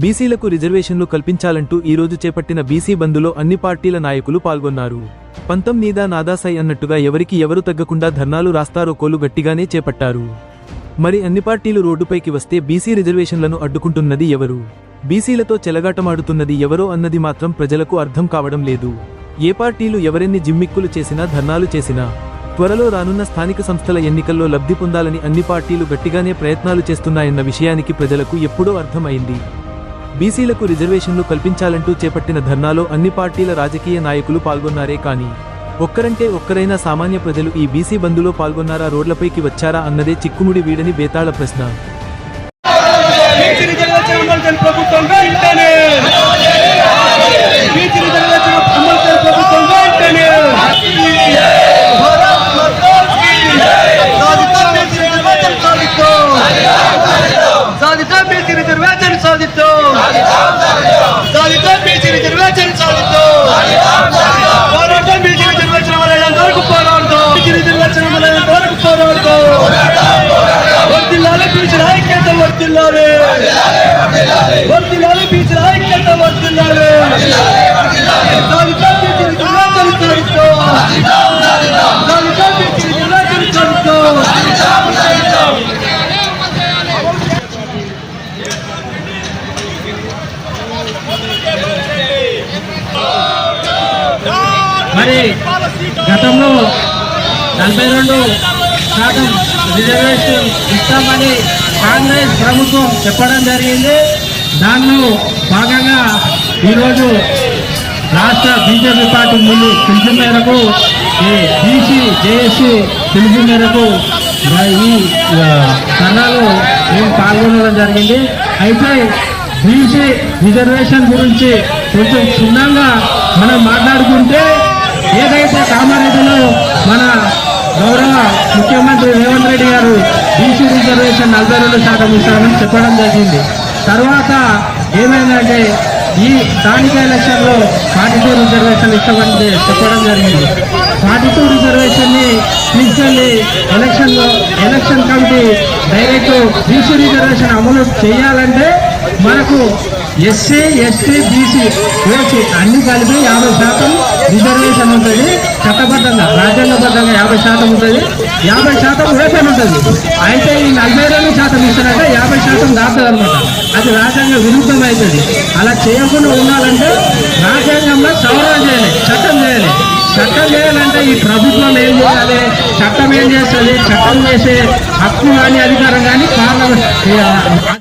బీసీలకు రిజర్వేషన్లు కల్పించాలంటూ ఈ రోజు చేపట్టిన బీసీ బంద్లో అన్ని పార్టీల నాయకులు పాల్గొన్నారు. పంతం నీదా నాదాసాయి అన్నట్టుగా ఎవరికి ఎవరు తగ్గకుండా ధర్నాలు రాస్తారో కోలు గట్టిగానే చేపట్టారు. మరి అన్ని పార్టీలు రోడ్డుపైకి వస్తే బీసీ రిజర్వేషన్లను అడ్డుకుంటున్నది ఎవరు? బీసీలతో చెలగాటమాడుతున్నది ఎవరో అన్నది మాత్రం ప్రజలకు అర్థం కావడం లేదు. ఏ పార్టీలు ఎవరెన్ని జిమ్మిక్కులు చేసినా ధర్నాలు చేసినా త్వరలో రానున్న స్థానిక సంస్థల ఎన్నికల్లో లబ్ధి పొందాలని అన్ని పార్టీలు గట్టిగానే ప్రయత్నాలు చేస్తున్నాయన్న విషయానికి ప్రజలకు ఎప్పుడో అర్థమైంది. బీసీలకు రిజర్వేషన్లు కల్పించాలంటూ చేపట్టిన ధర్నాలో అన్ని పార్టీల రాజకీయ నాయకులు పాల్గొన్నారే కానీ ఒక్కరంటే ఒక్కరైనా సామాన్య ప్రజలు ఈ బీసీ బంధులో పాల్గొన్నారా రోడ్లపైకి వచ్చారా అన్నదే చిక్కుముడి వీడని బేతాళ ప్రశ్న బీసీ రిజర్వేషన్ అమలు చేయని ప్రభుత్వం వెంటనే బీసీ రిజర్వేషన్ అమలు చేయని ప్రభుత్వం వెంటనే సాధితం బీసీ రిజర్వేషన్ సాధితం సాధితం బీసీ రిజర్వేషన్ సాధితం పోరాటం బీసీ రిజర్వేషన్ అమలయ్యేంత వరకు పోరాడతాం బీసీ రిజర్వేషన్ అమలయ్యేంత వరకు పోరాడతాం వర్దిల్లాలి బీసీ ఐక్యత వర్దిల్లాలి వర్దిల్లాలి బీసీ ఐక్యత వర్దిల్లాలి సాధితం బీసీ రిజర్వేషన్ సాధితం సాధితం బీసీ రిజర్వేషన్ సాధితం మరి గతంలో నలభై రెండు శాతం రిజర్వేషన్ ఇస్తామని కాంగ్రెస్ ప్రభుత్వం చెప్పడం జరిగింది. దానిలో భాగంగా ఈరోజు రాష్ట్ర బీజేపీ పార్టీ ముందు పిలుపు మేరకు ఈ బీసీ జేఏసీ పిలుపు మేరకు ఈ ఆ, ధర్నాలో మేము పాల్గొనడం జరిగింది. అయితే బీసీ రిజర్వేషన్ గురించి కొంచెం క్షుణ్ణంగా మనం మాట్లాడుకుంటే ఏదైతే కామారెడ్డిలో మన ముఖ్యమంత్రి రేవంత్ రెడ్డి గారు బీసీ రిజర్వేషన్ నలభై రెండు శాతం ఇస్తామని చెప్పడం జరిగింది. తర్వాత ఏమైందంటే ఈ స్థానిక ఎలక్షన్లో ఫార్టీ టూ రిజర్వేషన్ ఇస్తామని చెప్పడం జరిగింది. ఫార్టీ టూ రిజర్వేషన్ని తీసుకెళ్ళి ఎలక్షన్లో election committee direct BC reservation అమలు చేయాలంటే మనకు ఎస్సీ ఎస్టీ బీసీ ఓసీ అన్ని కలిపి యాభై శాతం రిజర్వేషన్ ఉంటుంది. చట్టబద్ధంగా రాజ్యాంగబద్ధంగా యాభై శాతం ఉంటుంది. యాభై శాతం వేతనం ఉంటుంది. అయితే ఈ నలభై రెండు శాతం ఇస్తారంటే యాభై శాతం దాటుతుంది అనమాట. అది రాజ్యాంగ విరుద్ధం అవుతుంది. అలా చేయకుండా ఉండాలంటే రాజ్యాంగంలో సవరణ చేయాలి చట్టం చేయాలి. చట్టం చేయాలంటే ఈ ప్రభుత్వం ఏం చేయాలి? చట్టం ఏం చేస్తుంది? చట్టం చేసే హక్కు కానీ అధికారం కానీ పార్లమెంట్